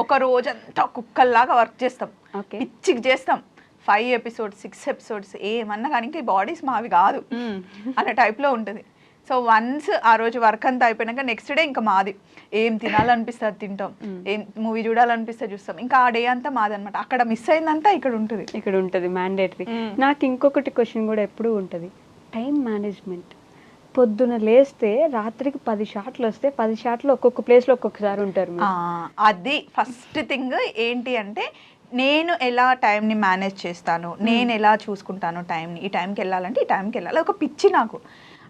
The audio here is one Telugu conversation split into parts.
ఒక రోజంతా కుక్కల్లాగా వర్క్ చేస్తాం. పిచ్చికి చేస్తాం. ఫైవ్ ఎపిసోడ్స్ సిక్స్ ఎపిసోడ్స్ ఏమన్నా కానీ బాడీస్ మావి కాదు. అనే టైప్లో ఉంటుంది. సో వన్స్ ఆ రోజు వర్క్ అంతా అయిపోయినాక నెక్స్ట్ డే ఇంకా మాది. ఏం తినాలనిపిస్తే అది తింటాం ఏం మూవీ చూడాలనిపిస్తే చూస్తాం. ఇంకా ఆ డే అంతా మాది అనమాట అక్కడ మిస్ అయిందంతా ఇక్కడ ఉంటుంది. ఇక్కడ ఉంటుంది మ్యాండేటరీ. నాకు ఇంకొకటి క్వశ్చన్ కూడా ఎప్పుడూ ఉంటుంది. టైం మేనేజ్మెంట్ పొద్దున లేస్తే రాత్రికి పది షాట్లు వస్తే పది షాట్లు ఒక్కొక్క ప్లేస్లో ఒక్కొక్కసారి ఉంటారు అది ఫస్ట్ థింగ్ ఏంటి అంటే నేను ఎలా టైంని మేనేజ్ చేస్తాను? నేను ఎలా చూసుకుంటాను టైంని ఈ టైంకి వెళ్ళాలంటే ఈ టైంకి వెళ్ళాలి. ఒక పిచ్చి నాకు.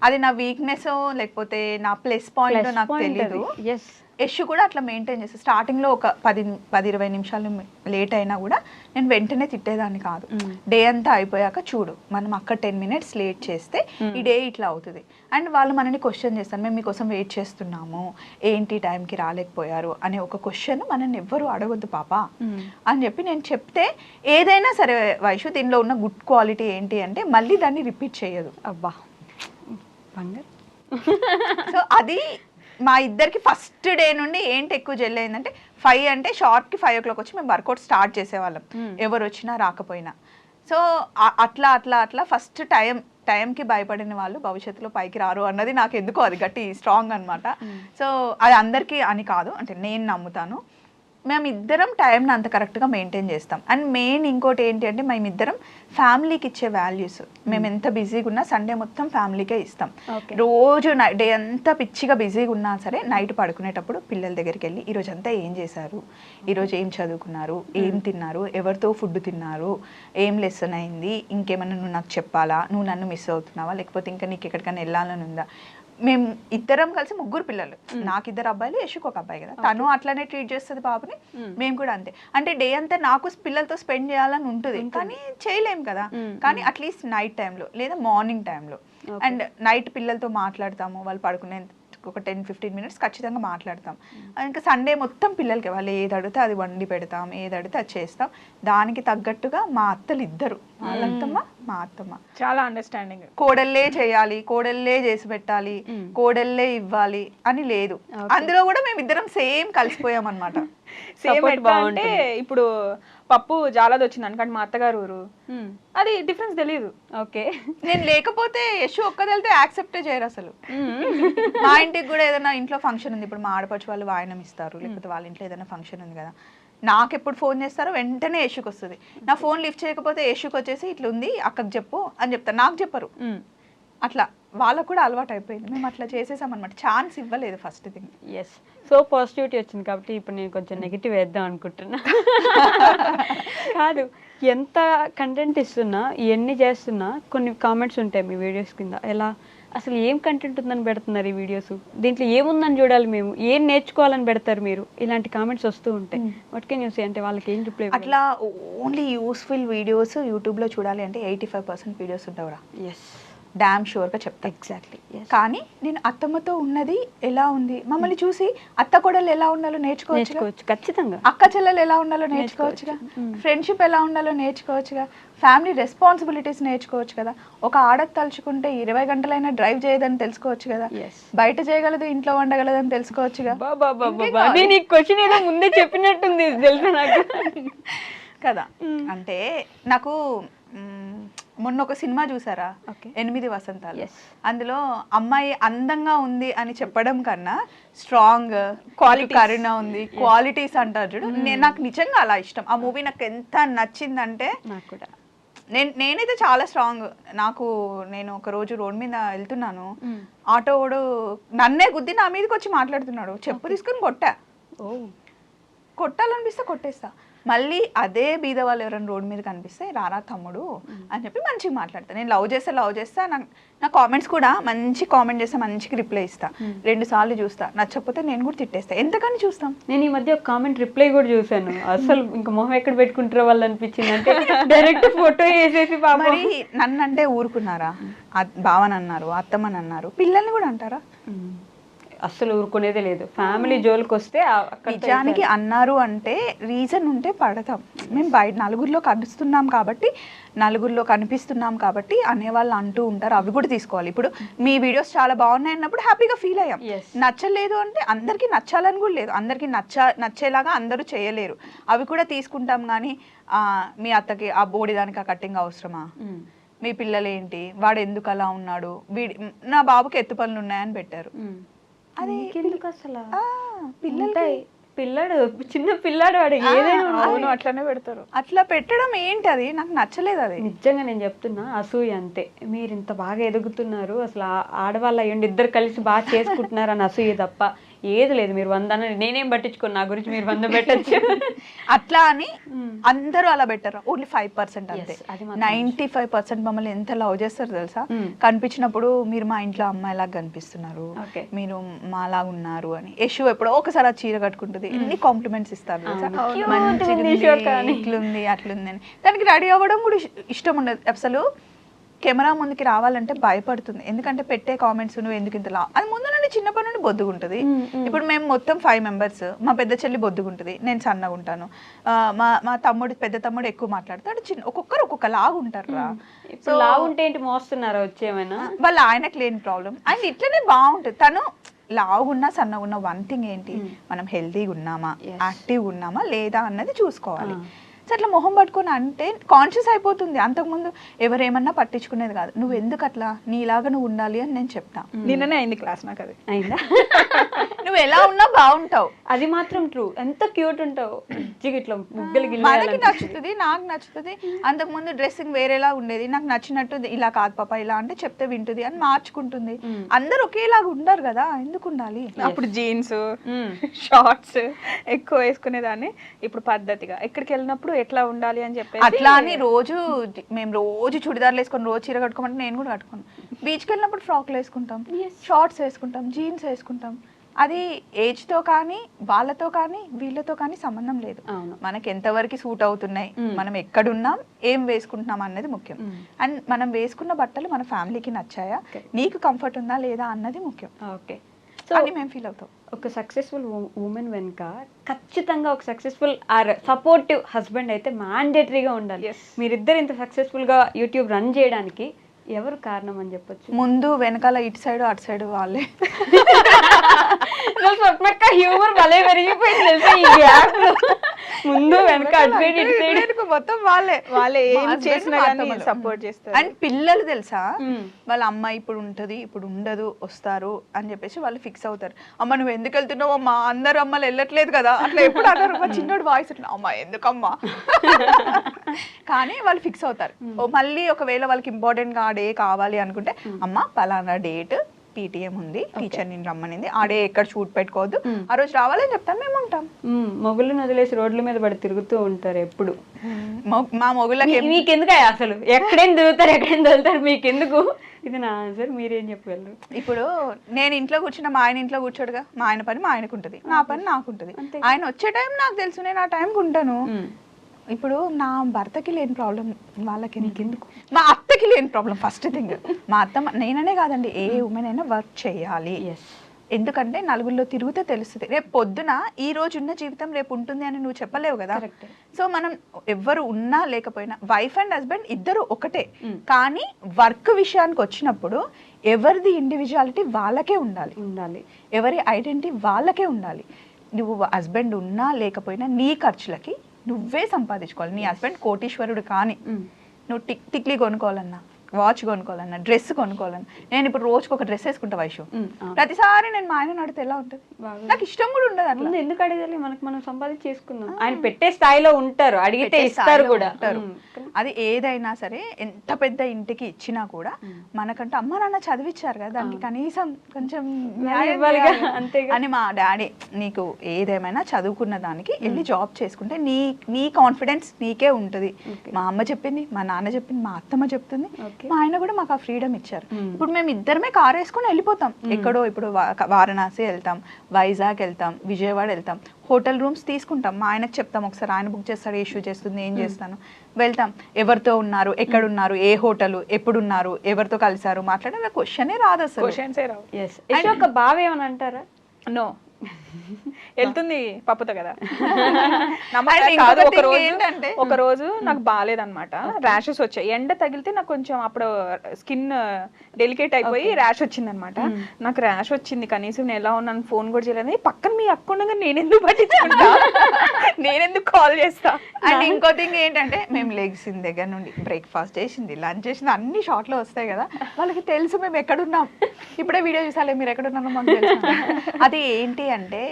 అది నా వీక్నెస్ లేకపోతే నా ప్లస్ పాయింట్ నాకు తెలీదు. Yes. యష్ కూడా అట్లా మెయింటైన్ చేస్తాను స్టార్టింగ్లో ఒక పది పది ఇరవై నిమిషాలు లేట్ అయినా కూడా నేను వెంటనే తిట్టేదాన్ని కాదు. డే అంతా అయిపోయాక చూడు మనం అక్కడ టెన్ మినిట్స్ లేట్ చేస్తే ఈ డే ఇట్లా అవుతుంది. అండ్ వాళ్ళు మనని క్వశ్చన్ చేస్తారు మేము మీకోసం వెయిట్ చేస్తున్నాము. ఏంటి టైంకి రాలేకపోయారు? అనే ఒక క్వశ్చన్ మనల్ని ఎవ్వరు అడగొద్దు పాప. Mm. అని చెప్పి నేను చెప్తే ఏదైనా సరే వైషు దీనిలో ఉన్న గుడ్ క్వాలిటీ ఏంటి అంటే మళ్ళీ దాన్ని రిపీట్ చేయదు. అబ్బా. బంగారు సో అది మా ఇద్దరికి ఫస్ట్ డే నుండి ఏంటి ఎక్కువ జెల్ అయిందంటే ఫైవ్ అంటే షార్ట్కి ఫైవ్ ఓ క్లాక్ వచ్చి మేము వర్కౌట్ స్టార్ట్ చేసేవాళ్ళం. Hmm. ఎవరు వచ్చినా రాకపోయినా. సో అట్లా అట్లా అట్లా ఫస్ట్ టైం టైంకి భయపడిన వాళ్ళు భవిష్యత్తులో పైకి రారు అన్నది నాకు ఎందుకో అది గట్టి స్ట్రాంగ్ అనమాట సో అది అందరికీ అని కాదు అంటే నేను నమ్ముతాను. మేము ఇద్దరం టైంని అంత కరెక్ట్గా మెయింటైన్ చేస్తాం. అండ్ మెయిన్ ఇంకోటి ఏంటి అంటే మేమిద్దరం ఫ్యామిలీకి ఇచ్చే వాల్యూస్ మేము ఎంత బిజీగా ఉన్నా సండే మొత్తం ఫ్యామిలీకే ఇస్తాం. రోజు డే అంతా పిచ్చిగా బిజీగా ఉన్నా సరే నైట్ పడుకునేటప్పుడు పిల్లల దగ్గరికి వెళ్ళి ఈరోజు అంతా ఏం చేశారు? ఈరోజు ఏం చదువుకున్నారు? ఏం తిన్నారు? ఎవరితో ఫుడ్ తిన్నారు? ఏం లెసన్ అయింది? ఇంకేమన్నా నువ్వు నాకు చెప్పాలా? నువ్వు నన్ను మిస్ అవుతున్నావా? లేకపోతే ఇంకా నీకు ఎక్కడికైనా వెళ్ళాలని ఉందా? మేము ఇద్దరం కలిసి ముగ్గురు పిల్లలు. నాకు ఇద్దరు అబ్బాయిలు యశుకు ఒక అబ్బాయి కదా. తను అట్లానే ట్రీట్ చేస్తుంది పాపని Mm. మేము కూడా అంతే. అంటే డే అంతా నాకు పిల్లలతో స్పెండ్ చేయాలని ఉంటుంది. కానీ చేయలేం కదా. కానీ అట్లీస్ట్ నైట్ టైంలో లేదా మార్నింగ్ టైంలో. అండ్ నైట్ పిల్లలతో మాట్లాడతాము. వాళ్ళు పడుకునే ఒక టెన్ ఫిఫ్టీన్ మినిట్స్ ఖచ్చితంగా మాట్లాడతాం. ఇంకా సండే మొత్తం పిల్లలకి వాళ్ళు ఏది అడిగితే అది వండి పెడతాం. ఏది అడిగితే అది చేస్తాం. దానికి తగ్గట్టుగా మా అత్తలు ఇద్దరు వాళ్ళంతమ్మ మా అత్తమ్మ చాలా అండర్స్టాండింగ్ కోడల్లే చేయాలి కోడల్లే చేసి పెట్టాలి. కోడల్లే ఇవ్వాలి అని లేదు. అందులో కూడా మేము ఇద్దరం సేమ్ కలిసిపోయాం అనమాట సేమ్ అంటే. ఇప్పుడు పప్పు జాలది వచ్చింది అనుకోండి మా అత్తగారు ఊరు. అది డిఫరెన్స్ తెలియదు ఓకే. నేను లేకపోతే యశు ఒక్కదెళ్తే యాక్సెప్టే చేయరు అసలు. మా ఇంటికి కూడా ఏదైనా ఇంట్లో ఫంక్షన్ ఉంది. ఇప్పుడు మా ఆడపడుచు వాళ్ళు వాయనం ఇస్తారు లేకపోతే వాళ్ళ ఇంట్లో ఏదైనా ఫంక్షన్ ఉంది కదా. నాకు ఎప్పుడు ఫోన్ చేస్తారో వెంటనే యశుకి వస్తుంది నా ఫోన్ లిఫ్ట్ చేయకపోతే యశుకి వచ్చేసి ఇట్లా ఉంది అక్కకి చెప్పు అని చెప్తారు. నాకు చెప్పరు. అట్లా వాళ్ళకు కూడా అలవాటు అయిపోయింది మేము అట్లా చేసేసాం అనమాట ఛాన్స్ ఇవ్వలేదు first thing. Yes so positivity వచ్చింది కాబట్టి ఇప్పుడు నేను కొంచెం నెగిటివ్ వేద్దాం అనుకుంటున్నా. కాదు ఎంత కంటెంట్ ఇస్తున్నా ఎన్ని చేస్తున్నా కొన్ని కామెంట్స్ ఉంటాయి మీ వీడియోస్ కింద. ఎలా? అసలు ఏం కంటెంట్ ఉందని పెడుతున్నారు ఈ వీడియోస్ దీంట్లో ఏముందని చూడాలి మేము? ఏం నేర్చుకోవాలని పెడతారు మీరు? ఇలాంటి కామెంట్స్ వస్తూ ఉంటాయి. వాట్ కెన్ యూస్ అంటే వాళ్ళకి ఏం రిప్లై అట్లా ఓన్లీ యూస్ఫుల్ వీడియోస్ యూట్యూబ్లో చూడాలి అంటే ఎయిటీ ఫైవ్ పర్సెంట్ వీడియోస్ ఉంటావురా. ఎస్ డామ్ షూర్గా చెప్తా. ఎగ్జాక్ట్లీ కానీ నేను అత్తమ్మతో ఉన్నది ఎలా ఉంది? మమ్మల్ని చూసి అత్త కొడలు ఎలా ఉండాలో నేర్చుకోవచ్చు ఖచ్చితంగా. అక్క చెల్లెలు ఎలా ఉండాలో నేర్చుకోవచ్చుగా? ఫ్రెండ్షిప్ ఎలా ఉండాలో నేర్చుకోవచ్చుగా? ఫ్యామిలీ రెస్పాన్సిబిలిటీస్ నేర్చుకోవచ్చు కదా ఒక ఆడకు తలుచుకుంటే ఇరవై గంటలైనా డ్రైవ్ చేయదని తెలుసుకోవచ్చు కదా బయట చేయగలదు ఇంట్లో వండగలదని తెలుసుకోవచ్చుగా? క్వశ్చన్ ఏదో ముందే చెప్పినట్టుంది తెలుసా నాకు? కదా. అంటే నాకు మొన్న ఒక సినిమా చూసారా. ఎనిమిది వసంతాలు. అందులో అమ్మాయి అందంగా ఉంది అని చెప్పడం కన్నా స్ట్రాంగ్ క్వాలిటీ కరుణ ఉంది క్వాలిటీస్ అంటారు చూడు. నేను నాకు నిజంగా అలా ఇష్టం. ఆ మూవీ నాకు ఎంత నచ్చిందంటే నాకు కూడా. నేను నేనైతే చాలా స్ట్రాంగ్ నాకు నేను ఒక రోజు రోడ్ మీద వెళ్తున్నాను. Mm. ఆటో వాడు నన్నే గుద్ది నా మీదకి వచ్చి మాట్లాడుతున్నాడు. చెప్పు తీసుకుని కొట్టా. ఓ కొట్టాలనిపిస్తే కొట్టేస్తా. మళ్ళీ అదే బీద వాళ్ళు ఎవరైనా రోడ్ మీద కనిపిస్తే రారా తమ్ముడు అని చెప్పి మంచిగా మాట్లాడతా. నేను లవ్ చేస్తే లవ్ చేస్తా నా నా కామెంట్స్ కూడా మంచి కామెంట్ చేస్తే మంచిగా రిప్లై ఇస్తా. రెండు సార్లు చూస్తా. నచ్చకపోతే నేను కూడా తిట్టేస్తా. ఎంతకని చూస్తాం? నేను ఈ మధ్య ఒక కామెంట్ రిప్లై కూడా చూసాను అసలు ఇంకా మొహం ఎక్కడ పెట్టుకుంటారో వాళ్ళు అనిపించింది అంటే డైరెక్ట్ ఫోటో వేసేసి మరి నన్ను అంటే ఊరుకున్నారా? అ- బావని అన్నారు అత్తమ్మని అన్నారు పిల్లల్ని కూడా అంటారా? అస్సలు ఊరుకునేదే లేదు. ఫ్యామిలీ జోలికి వస్తే నిజానికి అన్నారు అంటే రీజన్ ఉంటే పడతాం. మేము బయట నలుగురిలో కనిపిస్తున్నాం కాబట్టి నలుగురిలో కనిపిస్తున్నాం కాబట్టి అనేవాళ్ళు అంటూ ఉంటారు. అవి కూడా తీసుకోవాలి. ఇప్పుడు మీ వీడియోస్ చాలా బాగున్నాయి అన్నప్పుడు హ్యాపీగా ఫీల్ అయ్యాం. నచ్చలేదు అంటే అందరికీ నచ్చాలని కూడా లేదు. అందరికీ నచ్చ నచ్చేలాగా అందరూ చేయలేరు. అవి కూడా తీసుకుంటాం కానీ ఆ, మీ అత్తకి ఆ బోడిదానికి ఆ కట్టింగ్ అవసరమా? ఉమ్, మీ పిల్లలు ఏంటి వాడు ఎందుకు అలా ఉన్నాడు? వీడి నా బాబుకి ఎత్తు పనులు ఉన్నాయని పెట్టారు. ఉమ్. అది నీకెందుకు అసలు? పిల్లలకి. పిల్లాడు చిన్న పిల్లాడు వాడు ఏదైనా. అవును అట్లనే పెడతారు. అట్లా పెట్టడం ఏంటి అది? నాకు నచ్చలేదు అది. నిజంగా నేను చెప్తున్నా అసూయ అంతే. మీరు ఇంత బాగా ఎదుగుతున్నారు అసలు ఆడవాళ్ళు అయ్యండి ఇద్దరు కలిసి బాగా చేసుకుంటున్నారు అని అసూయ తప్ప. ఏది లేదు మీరు వంద నేనేం పట్టించుకోను నా గురించి మీరు వంద పెట్టచ్చు. అట్లా అని అందరూ అలా పెట్టారు ఓన్లీ ఫైవ్ పర్సెంట్ అంతే. Yes, అది మాత్రం నైన్టీ ఫైవ్ పర్సెంట్ మమ్మల్ని ఎంత లవ్ చేస్తారు తెలుసా? Mm. కనిపించినప్పుడు మీరు మా ఇంట్లో అమ్మాయిలాగా కనిపిస్తున్నారు Okay. మీరు మాలాగా ఉన్నారు అని. యశు ఎప్పుడో ఒకసారి ఆ చీర కట్టుకుంటుంది ఎన్ని కాంప్లిమెంట్స్ ఇస్తారు తెలుసా? అవును. Cute మంచిగా ఉంది అని. ఇట్లుంది అట్లుంది అని. దానికి రెడీ అవ్వడం కూడా ఇష్- ఇష్టం ఉండదు అసలు కెమెరా ముందుకి రావాలంటే భయపడుతుంది. ఎందుకంటే పెట్టే కామెంట్స్ నువ్వు ఎందుకు ఇంత లా అది ముందు నుండి చిన్నప్పటి నుండి బొద్దుగుంటుంది. ఇప్పుడు మేము మొత్తం ఫైవ్ మెంబర్స్ మా పెద్ద చెల్లి బొద్దుగుంటుంది. నేను సన్నగా ఉంటాను. మా మా తమ్ముడు పెద్ద తమ్ముడు ఎక్కువ మాట్లాడతాడు. చిన్న ఒక్కొక్కరు ఒక్కొక్క లాగా ఉంటారు రా లావు ఉంటే ఏంటి మోస్తున్నారా వచ్చేమైనా? వాళ్ళ ఆయనకు లేని ప్రాబ్లం ఆయన ఇట్లనే బాగుంటుంది. తను లావుగున్నా సన్నగున్నా వన్ థింగ్ ఏంటి? మనం హెల్తీగా ఉన్నామా. యాక్టివ్గా ఉన్నామా? లేదా అన్నది చూసుకోవాలి. సో అట్లా మొహం పట్టుకొని అంటే కాన్షియస్ అయిపోతుంది. అంతకుముందు ఎవరేమన్నా పట్టించుకునేది కాదు. నువ్వు ఎందుకు అట్లా నీలాగా నువ్వు ఉండాలి అని నేను చెప్తా. నిన్ననే అయింది క్లాస్ నాకు అది అయిందా? నువ్వు ఎలా ఉన్నా బాగుంటావు. అది మాత్రం ట్రూ ఎంత క్యూట్ ఉంటావు. ఇట్లా ముగ్గులు మనకి నచ్చుతుంది నాకు నచ్చుతుంది. అంతకుముందు డ్రెస్సింగ్ వేరేలా ఉండేది. నాకు నచ్చినట్టు ఇలా కాదు పాప ఇలా అంటే చెప్తే వింటుంది అని మార్చుకుంటుంది. Mm. అందరు ఒకేలాగా ఉండరు కదా ఎందుకు ఉండాలి? అప్పుడు జీన్స్ షార్ట్స్ ఎక్కువ వేసుకునేదాన్ని. ఇప్పుడు పద్ధతిగా. ఎక్కడికి వెళ్ళినప్పుడు ఎట్లా ఉండాలి అని చెప్పేసి అట్లా అని రోజు మేము రోజు చుడిదార్లు వేసుకొని రోజు చీర కట్టుకోమంటే నేను కూడా కట్టుకోను. బీచ్కి వెళ్ళినప్పుడు ఫ్రాక్లు వేసుకుంటాం. షార్ట్స్ వేసుకుంటాం జీన్స్ వేసుకుంటాం. అది ఏజ్తో కానీ వాళ్ళతో కానీ వీళ్ళతో కానీ సంబంధం లేదు. మనకి ఎంతవరకు సూట్ అవుతున్నాయి. మనం ఎక్కడున్నాం ఏం వేసుకుంటున్నాం అన్నది ముఖ్యం. అండ్ మనం వేసుకున్న బట్టలు మన ఫ్యామిలీకి నచ్చాయా. నీకు కంఫర్ట్ ఉందా లేదా అన్నది ముఖ్యం ఓకే సో అని మేము ఫీల్ అవుతాం ఒక సక్సెస్ఫుల్ ఉమెన్ వెనుక ఖచ్చితంగా ఒక సక్సెస్ఫుల్ ఆర్ సపోర్టివ్ హస్బెండ్ అయితే మ్యాండేటరీగా ఉండాలి. మీరిద్దరు ఇంత సక్సెస్ఫుల్గా యూట్యూబ్ రన్ చేయడానికి ఎవరు కారణం అని చెప్పొచ్చు? ముందు వెనకాల ఇటు సైడ్ అటు సైడ్ వాళ్ళే. హ్యూమర్ భలే పెరిగిపోయింది తెలుసా ఈ మొత్తం వాళ్ళే. ఏం చేసినా కానీ. సపోర్ట్ చేస్తారు. అండ్ పిల్లలు తెలుసా. వాళ్ళ అమ్మ ఇప్పుడు ఉంటది ఇప్పుడు ఉండదు వస్తారు అని చెప్పేసి వాళ్ళు ఫిక్స్ అవుతారు. అమ్మ నువ్వు ఎందుకు వెళ్తున్నావు? అమ్మా అందరు అమ్మలు వెళ్ళట్లేదు కదా. అట్లా ఎప్పుడు అన్నారు మా చిన్నోడు వాయిస్ ఇట్లా అమ్మ ఎందుకమ్మా? కానీ వాళ్ళు ఫిక్స్ అవుతారు. మళ్ళీ ఒకవేళ వాళ్ళకి ఇంపార్టెంట్గా డే కావాలి అనుకుంటే అమ్మ పలానా డేట్ పీటీఎం ఉంది. టీచర్ నేను రమ్మనింది. ఆ డే ఎక్కడ షూట్ పెట్టుకోవద్దు. ఆ రోజు రావాలని చెప్తాం మేము ఉంటాం. మ్మ్. మొగుళ్ళని వదిలేసి రోడ్ల మీద పడి తిరుగుతూ ఉంటారు ఎప్పుడు. మొ- మా మొగుళ్ళకి మీకెందుకు అసలు? ఎక్కడేం తిరుగుతారు ఎక్కడేం తిరుగుతారు మీకెందుకు? ఇది నా ఆన్సర్ మీరేం చెప్పగలరు? ఇప్పుడు నేను ఇంట్లో కూర్చున్న మా ఆయన ఇంట్లో కూర్చోడుగా. మా ఆయన పని మా ఆయనకు ఉంటుంది నా పని నాకు ఉంటుంది. ఆయన వచ్చే టైం నాకు తెలుసు. నేను ఆ టైంకి ఉంటాను. ఇప్పుడు నా భర్తకి లేని ప్రాబ్లం వాళ్ళకి ఎందుకు మా అత్తకి లేని ప్రాబ్లం ఫస్ట్ థింగ్ మా అత్త నేననే కాదండి ఏ ఉమెన్ అయినా వర్క్ చేయాలి. ఎందుకంటే నలుగురిలో తిరిగితే తెలుస్తుంది. రేపు పొద్దున ఈ రోజు ఉన్న జీవితం రేపు ఉంటుంది అని నువ్వు చెప్పలేవు కదా. సో మనం ఎవ్వరు ఉన్నా లేకపోయినా వైఫ్ అండ్ హస్బెండ్ ఇద్దరు ఒకటే. కానీ వర్క్ విషయానికి వచ్చినప్పుడు ఎవరిది ఇండివిజువాలిటీ వాళ్ళకే ఉండాలి. ఉండాలి. ఎవరి ఐడెంటిటీ వాళ్ళకే ఉండాలి. నువ్వు హస్బెండ్ ఉన్నా లేకపోయినా నీ ఖర్చులకి నువ్వే సంపాదించుకోవాలి. నీ హస్బెండ్ కోటీశ్వరుడు కానీ మ్మ్. నువ్వు టిక్ టిక్లీ కొనుక్కోవాలన్నా. వాచ్ కొనుక్కోవాలన్నా డ్రెస్ కొనుక్కోవాలన్నా. నేను ఇప్పుడు రోజుకి ఒక డ్రెస్ వేసుకుంటా వైషు. ప్రతిసారి నేను మా ఆయన అడిగితే ఎలా ఉంటుంది? నాకు ఇష్టం కూడా ఉండదు అట్లా. ఎందుకు అడగాలి? మనకు మనం సంపాదించి చేసుకుందాం. ఆయన పెట్టే స్థాయిలో ఉంటారు. అడిగితే ఇస్తారు కూడా. అది ఏదైనా సరే ఎంత పెద్ద ఇంటికి ఇచ్చినా కూడా మనకంటే అమ్మ నాన్న చదివించారు కదా దానికి కనీసం కొంచెం. అంతేగా. అని మా డాడీ నీకు ఏదేమైనా చదువుకున్న దానికి వెళ్ళి జాబ్ చేసుకుంటే నీ నీ కాన్ఫిడెన్స్ నీకే ఉంటుంది. మా అమ్మ చెప్పింది మా నాన్న చెప్పింది మా అత్తమ్మ చెప్తుంది. మా ఆయన కూడా మాకు ఆ ఫ్రీడమ్ ఇచ్చారు. ఇప్పుడు మేము ఇద్దరమే కార్ వేసుకొని వెళ్ళిపోతాం. ఎక్కడో ఇప్పుడు వారణాసి వెళ్తాం వైజాగ్ వెళ్తాం విజయవాడ వెళ్తాం హోటల్ రూమ్స్ తీసుకుంటాం. మా ఆయనకు చెప్తాం ఒకసారి ఆయన బుక్ చేస్తాడు ఇష్యూ చేస్తుంది ఏం చేస్తాను. వెళ్తాం. ఎవరితో ఉన్నారు ఎక్కడ ఉన్నారు ఏ హోటల్ ఎప్పుడు ఉన్నారు ఎవరితో కలిసారు మాట్లాడారు క్వశ్చనే రాదు అసలు. క్వశ్చన్సే రావు. ఎస్ ఒక బావ ఏమని అంటారా? నో వెళ్తుంది పప్పుతో కదా. ఒక రోజు ఏంటంటే- ఒక రోజు నాకు బాగాలేదన్నమాట. ర్యాషెస్ వచ్చాయి. ఎండ తగిలితే నాకు కొంచెం అప్పుడు స్కిన్ డెలికేట్ అయిపోయి ర్యాష్ వచ్చింది అనమాట నాకు ర్యాష్ వచ్చింది. కనీసం నేను ఎలా ఉన్నాను ఫోన్ కూడా చేయలేదు. "ఏ, పక్కన మీ అక్క ఉండగా నేనెందుకు పట్టించుకుంటా? నేనెందుకు కాల్ చేస్తా? అండ్ ఇంకో థింగ్ ఏంటంటే మేము లెగ్సిన దగ్గర నుండి బ్రేక్ఫాస్ట్ చేసింది లంచ్ చేసింది అన్ని షార్ట్లో వస్తాయి కదా. వాళ్ళకి తెలుసు మేము ఎక్కడున్నాం. ఇప్పుడే వీడియో చూసాలే మీరు ఎక్కడున్నారో మాకు తెలుసు. అది ఏంటి అంటే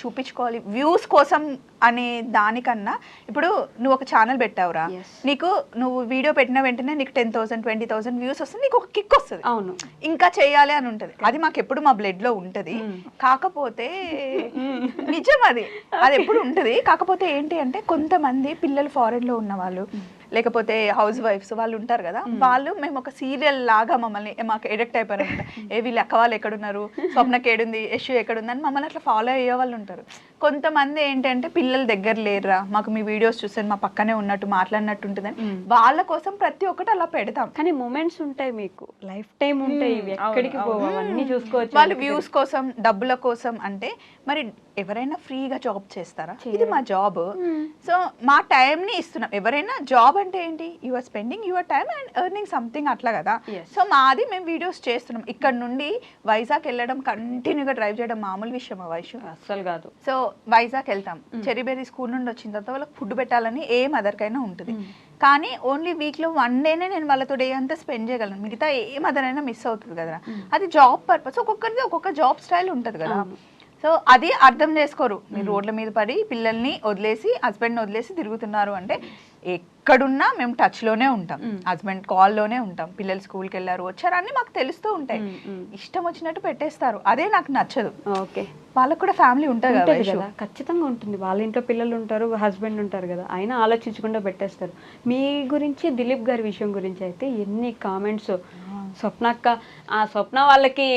చూపించుకోవాలి. వ్యూస్ కోసం అనే దానికన్నా ఇప్పుడు నువ్వు ఒక ఛానల్ పెట్టావురా. నీకు నువ్వు వీడియో పెట్టిన వెంటనే నీకు ten thousand twenty thousand views వస్తుంది నీకు ఒక కిక్ వస్తుంది. అవును. ఇంకా చేయాలి అని ఉంటది. అది మాకు ఎప్పుడు మా బ్లడ్లో ఉంటది కాకపోతే నిజం అది. అది ఎప్పుడు ఉంటది. కాకపోతే ఏంటి అంటే కొంతమంది పిల్లలు ఫారెన్లో ఉన్న వాళ్ళు లేకపోతే హౌస్ వైఫ్స్ వాళ్ళు ఉంటారు కదా వాళ్ళు మేము ఒక సీరియల్ లాగా మమ్మల్ని మాకు ఎడిక్ట్ అయిపోయారు ఏ వీళ్ళు అక్క వాళ్ళు ఎక్కడున్నారు స్వప్నకి ఏడుంది యశు ఎక్కడుంది అని మమ్మల్ని అట్లా ఫాలో అయ్యే వాళ్ళు ఉంటారు. కొంతమంది ఏంటంటే పిల్లలు దగ్గర లేరురా మాకు మీ వీడియోస్ చూస్తే మా పక్కనే ఉన్నట్టు మాట్లాడినట్టు ఉంటుందని. వాళ్ళ కోసం ప్రతి ఒక్కటి అలా పెడతాం. కానీ మూమెంట్స్ ఉంటాయి మీకు లైఫ్ టైం ఉంటాయి ఎక్కడికి చూసుకోవచ్చు వాళ్ళు వ్యూస్ కోసం డబ్బుల కోసం అంటే మరి ఎవరైనా ఫ్రీగా జాబ్ చేస్తారా? ఇది మా జాబ్. సో మా time ని ఇస్తున్నాం. ఎవరైనా జాబ్ అంటే ఏంటి? You are spending your time and earning something అట్లా కదా. సో మాది మేము వీడియోస్ చేస్తున్నాం. ఇక్కడ నుండి వైజాగ్ వెళ్ళడం కంటిన్యూగా డ్రైవ్ చేయడం మామూలు విషయం వైషు. అస్సలు కాదు. సో వైజాగ్ వెళ్తాం. చెరిబేరి స్కూల్ నుండి వచ్చిన తర్వాత వాళ్ళకి ఫుడ్ పెట్టాలని ఏ మదర్కైనా ఉంటుంది. కానీ ఓన్లీ వీక్లో వన్ డేనే నేను వాళ్ళతో డే అంతా స్పెండ్ చేయగలను. మిగతా ఏ మదర్ అయినా మిస్ అవుతుంది కదా అది జాబ్ పర్పస్. ఒక్కొక్కరిది ఒక్కొక్క జాబ్ స్టైల్ ఉంటుంది కదా. సో అది అర్థం చేసుకోరు. మీరు రోడ్ల మీద పడి పిల్లల్ని వదిలేసి హస్బెండ్ని వదిలేసి తిరుగుతున్నారు అంటే ఎక్కడున్నా మేము టచ్లోనే ఉంటాం. హస్బెండ్ కాల్లోనే ఉంటాం. పిల్లలు స్కూల్కి వెళ్ళారు వచ్చారు అన్నీ మాకు తెలుస్తూ ఉంటాయి. ఇష్టం వచ్చినట్టు పెట్టేస్తారు. అదే నాకు నచ్చదు. ఓకే. వాళ్ళకు కూడా ఫ్యామిలీ ఉంటుంది కదా ఉంటుంది వైషు. కదా. ఖచ్చితంగా ఉంటుంది. వాళ్ళ ఇంట్లో పిల్లలు ఉంటారు హస్బెండ్ ఉంటారు కదా. అయినా ఆలోచించకుండా పెట్టేస్తారు. మీ గురించి దిలీప్ గారి విషయం గురించి అయితే ఎన్ని కామెంట్స్ స్వప్నక్క ఆ స్వప్న వాళ్ళకి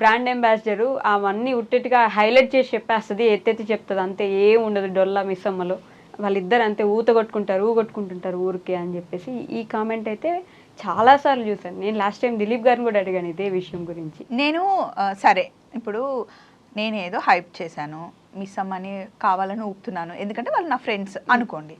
బ్రాండ్ అంబాసిడరు అవన్నీ ఉట్టిగా హైలైట్ చేసి చెప్పేస్తుంది ఎత్తెత్తి చెప్తుంది అంతే ఏం ఉండదు డొల్లా మిస్ అమ్మలో వాళ్ళిద్దరు అంతే ఊత కొట్టుకుంటారు ఊగొట్టుకుంటుంటారు ఊరికే అని చెప్పేసి ఈ కామెంట్ అయితే చాలాసార్లు చూసాను నేను లాస్ట్ టైం దిలీప్ గారిని కూడా అడిగాను ఇదే విషయం గురించి. నేను సరే ఇప్పుడు నేనేదో హైప్ చేశాను. మిస్ అమ్మని కావాలని ఊపుతున్నాను. ఎందుకంటే వాళ్ళు నా ఫ్రెండ్స్ అనుకోండి.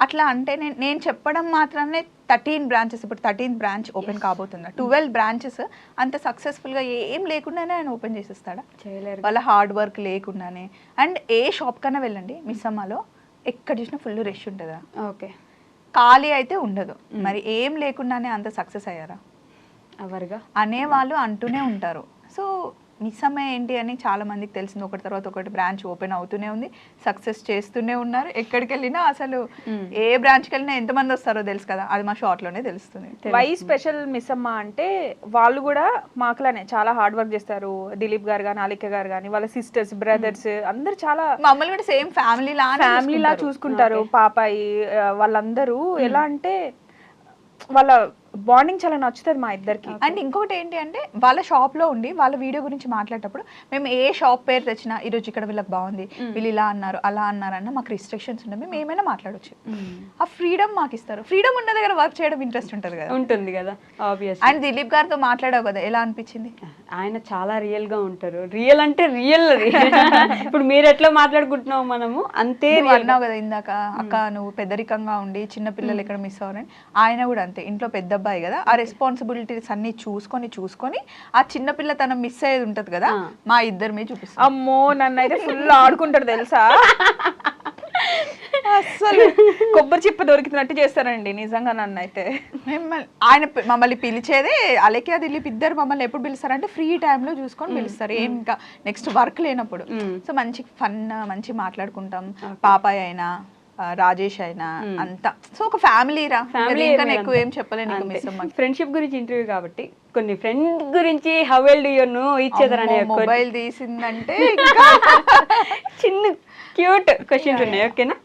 అట్లా అంటే నేను నేను చెప్పడం మాత్రమే థర్టీన్ బ్రాంచెస్ ఇప్పుడు థర్టీన్ బ్రాంచ్ ఓపెన్ కాబోతుందా? ట్వెల్వ్ బ్రాంచెస్ అంత సక్సెస్ఫుల్గా ఏం లేకుండానే ఆయన ఓపెన్ చేసేస్తాడా? చేయలేరు. వాళ్ళ హార్డ్ వర్క్ లేకుండానే. అండ్ ఏ షాప్ కన్నా వెళ్ళండి మిస్ అమ్మలో ఎక్కడ చూసినా ఫుల్ రష్ ఉంటుందా? ఓకే. ఖాళీ అయితే ఉండదు. మరి ఏం లేకుండానే అంత సక్సెస్ అయ్యారా? అవరుగా అనేవాళ్ళు అంటూనే ఉంటారు. సో మిస్సమ్మ ఏంటి అని చాలా మందికి తెలిసింది. ఒకటి తర్వాత ఒకటి బ్రాంచ్ ఓపెన్ అవుతూనే ఉంది. సక్సెస్ చేస్తూనే ఉన్నారు. ఎక్కడికి వెళ్ళినా అసలు ఏ బ్రాంచ్కి వెళ్ళినా ఎంతమంది వస్తారో తెలుసు కదా. అది మా షార్ట్లోనే తెలుస్తుంది. వై స్పెషల్ మిస్ అమ్మ అంటే వాళ్ళు కూడా మాకులానే చాలా హార్డ్ వర్క్ చేస్తారు. దిలీప్ గారు కానీ అలిక గారు కానీ వాళ్ళ సిస్టర్స్ బ్రదర్స్ అందరు చాలా మమ్మల్ని కూడా సేమ్ ఫ్యామిలీ లా ఫ్యామిలీ లా చూసుకుంటారు. పాపాయి వాళ్ళందరూ ఎలా అంటే వాళ్ళ బాండింగ్ చాలా నచ్చుతుంది మా ఇద్దరికి. అండ్ ఇంకొకటి ఏంటి అంటే వాళ్ళ షాప్లో ఉండి వాళ్ళ వీడియో గురించి మాట్లాడేటప్పుడు మేము ఏ షాప్ పేరు తెచ్చినా ఈ రోజు ఇక్కడ వీళ్ళకి బాగుంది వీళ్ళు ఇలా అన్నారు అలా అన్నారు అన్న మాకు రిస్ట్రిక్షన్స్ ఉన్నాయి మేము ఏమైనా మాట్లాడొచ్చు. ఆ ఫ్రీడమ్ మాకు ఇస్తారు. ఫ్రీడమ్ ఉన్న దగ్గర వర్క్ చేయడం ఇంట్రెస్ట్ ఉంటుంది కదా. ఉంటుంది కదా ఆబ్వియస్ అండ్ దిలీప్ గారితో మాట్లాడావు కదా ఎలా అనిపించింది? ఆయన చాలా రియల్గా ఉంటారు. రియల్ అంటే రియల్ ఇప్పుడు మీరు ఎట్లా మాట్లాడుకుంటున్నాం మనము? అంతే. అన్నావు కదా ఇందాక అక్క నువ్వు పెద్దరికంగా ఉండి చిన్న పిల్లలు ఎక్కడ మిస్ అవ్వరని. ఆయన కూడా అంతే. ఇంట్లో పెద్ద అబ్బాయి కదా ఆ రెస్పాన్సిబిలిటీస్ అన్ని చూసుకొని చూసుకొని ఆ చిన్న పిల్ల తన మిస్ అయ్యేది ఉంటది కదా. మా ఇద్దరి మీద చూపిస్తాం. అమ్మో నన్ను అయితే ఫుల్ ఆడుకుంటాడు తెలుసా? అసలు కొబ్బరి చిప్ప దొరికినట్టు చేస్తారండి నిజంగా నన్ను అయితే మిమ్మల్ని ఆయన మమ్మల్ని పిలిచేదే అలకే దిలీప్ ఇద్దరు మమ్మల్ని ఎప్పుడు పిలుస్తారంటే ఫ్రీ టైంలో చూసుకొని పిలుస్తారు. ఏం ఇంకా నెక్స్ట్ వర్క్ లేనప్పుడు. సో మంచి ఫన్ మంచి మాట్లాడుకుంటాం. పాపాయ్ అయినా రాజేష్ అయినా అంతా. సో ఒక ఫ్యామిలీ రా. ఫ్యామిలీ ఇంకా ఎక్కువ ఏం చెప్పలేను ఫ్రెండ్షిప్ గురించి ఇంటర్వ్యూ కాబట్టి కొన్ని ఫ్రెండ్ గురించి how well do you know each other అనే కొన్ని మొబైల్ తీసిందంటే చిన్న క్యూట్ క్వశ్చన్స్ ఉన్నాయి ఓకేనా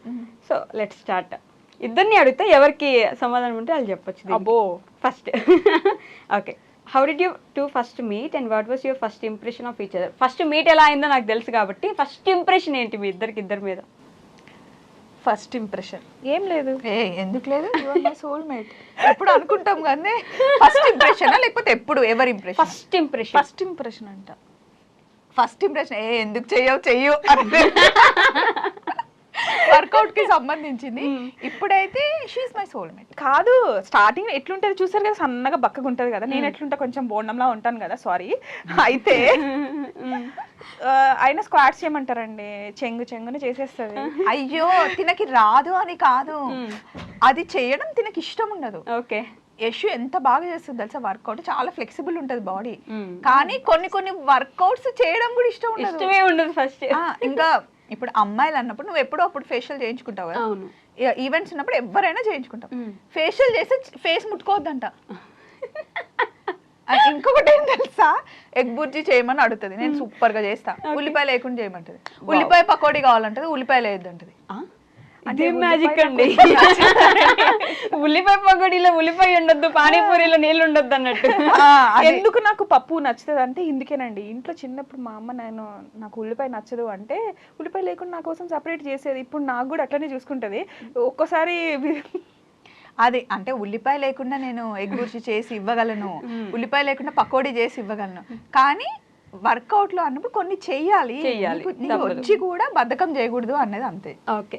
సో లెట్ స్టార్ట్ ఇద్దరిని అడిగితే ఎవరికి సమాధానం ఉంటే వాళ్ళు చెప్పొచ్చు. అబ్బో. First okay how did you two first meet and what was your first impression of each other first meet ఎలా అయిందో నాకు తెలుసు కాబట్టి ఫస్ట్ ఇంప్రెషన్ ఏంటి మీ ఇద్దరికి ఇద్దరి మీద? First impression. ఏం లేదు. ఏ ఎందుకు లేదు? మై సోల్ మేట్ ఎప్పుడు అనుకుంటాం కానీ ఫస్ట్ ఇంప్రెషన్ లేకపోతే ఎప్పుడు? ఎవరి impression? First impression. First impression అంట. First impression. ఏ ఎందుకు చెయ్యవు? చెయ్యు అంటే వర్కౌట్కి సంబంధించింది. ఇప్పుడైతే షీఈ్ మై సోల్ మేట్ కాదు స్టార్టింగ్ ఎట్లుంటది చూసారు కదా సన్నగా బక్కగా ఉంటది కదా. నేను ఎట్లుంటా కొంచెం బోండంలా ఉంటాను కదా సారీ అయితే ఆయన స్క్వాట్స్ చేయమంటారండి. చెంగు చెంగుని చేసేస్తుంది. అయ్యో తినకి రాదు అని కాదు. అది చేయడం తినకి ఇష్టం ఉండదు. ఓకే. యశు ఎంత బాగా చేస్తుంది తెలుసా? వర్కౌట్ చాలా ఫ్లెక్సిబుల్ ఉంటది బాడీ. కానీ కొన్ని కొన్ని వర్కౌట్స్ చేయడం కూడా ఇష్టం ఉండదు. ఇష్టమే ఉండదు ఫస్ట్ ఇంకా ఇప్పుడు అమ్మాయిలు అన్నప్పుడు నువ్వు ఎప్పుడో అప్పుడు ఫేషియల్ చేయించుకుంటావు ఈవెంట్స్ ఉన్నప్పుడు ఎవరైనా చేయించుకుంటాం Mm. ఫేషియల్ చేస్తే ఫేస్ ముట్టుకోవద్దంట. ఇంకొకటి ఏం తెలుసా? ఎగ్ బుర్జీ చేయమని అడుగుతుంది. నేను సూపర్గా చేస్తా. ఉల్లిపాయ లేకుండా చేయమంటది. ఉల్లిపాయ పకోడీ కావాలంటది ఉల్లిపాయ లేదంటది. అంటే మ్యాజిక్ అండి. ఉల్లిపాయ పకోడీలో ఉల్లిపాయ ఉండొద్దు పానీపూరిలో నీళ్ళు ఉండొద్దు అన్నట్టు. ఎందుకు నాకు పప్పు నచ్చుతుంది అంటే ఇందుకేనండి. ఇంట్లో చిన్నప్పుడు మా అమ్మ నేను నాకు ఉల్లిపాయ నచ్చదు అంటే ఉల్లిపాయ లేకుండా నా కోసం సపరేట్ చేసేది. ఇప్పుడు నాకు కూడా అట్లనే చూసుకుంటది. ఒక్కోసారి అది అంటే ఉల్లిపాయ లేకుండా నేను ఎగ్ బుర్జీ చేసి ఇవ్వగలను. ఉల్లిపాయ లేకుండా పకోడీ చేసి ఇవ్వగలను. కానీ వర్కౌట్లో అన్నప్పుడు కొన్ని చెయ్యాలి. వచ్చి కూడా బద్ధకం చేయకూడదు అనేది అంతే. ఓకే.